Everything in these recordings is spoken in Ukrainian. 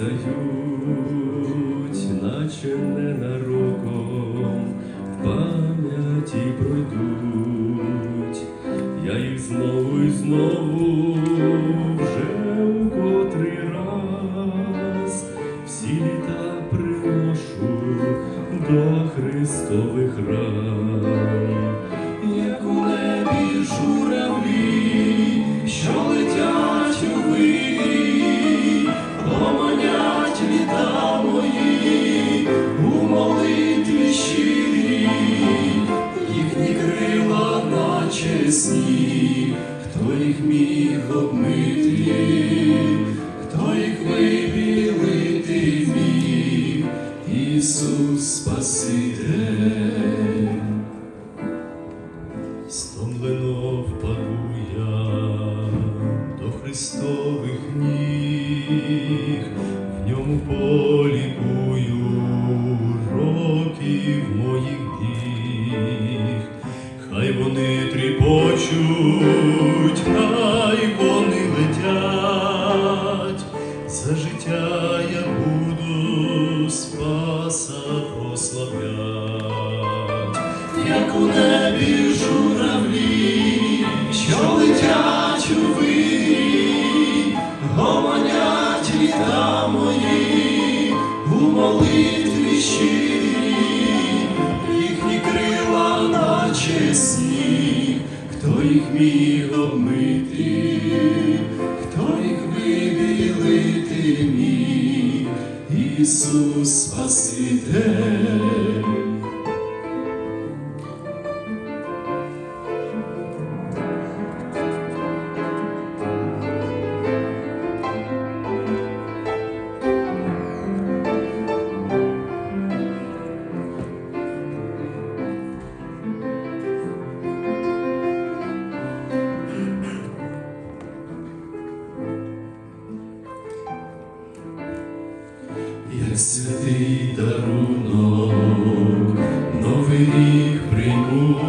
літа встають, наче ненароком, в пам'яті пройдуть, я їх знову і знову вже у котрий раз всі літа приношу до Христових ран, як у небі журавлі, Ісус Спаситель. Стомлено впаду я до Христових ніг, в ньому полікую років моїх біг. Хай вони тріпочуть, за життя я буду спаса прославлять. Як у небі журавлі, що летять у вирі, гомонять літа мої у молитві щирі, їхні крила наче сніг, хто їх міг обмити, вибілити міг, Ісус святий дарунок, новий рік прийму,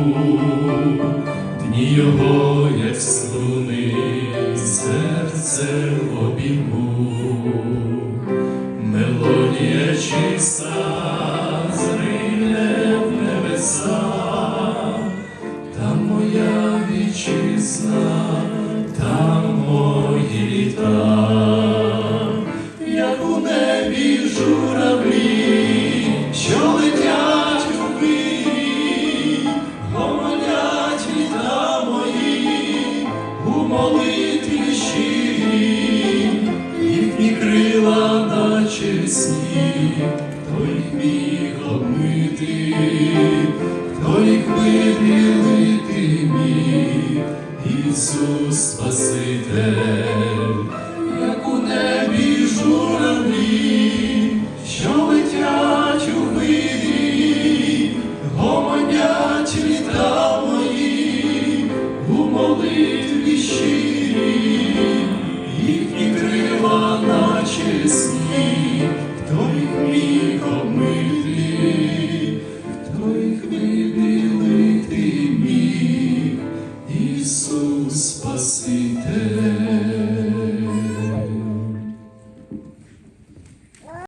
дні його, як струни, серцем обійму, мелодія чиста, хто їх міг обмити, хто їх виділити міг, Ісус Спаситель, як у небі журавлі, що летять у хвилі, гомонять літа мої, у молитві.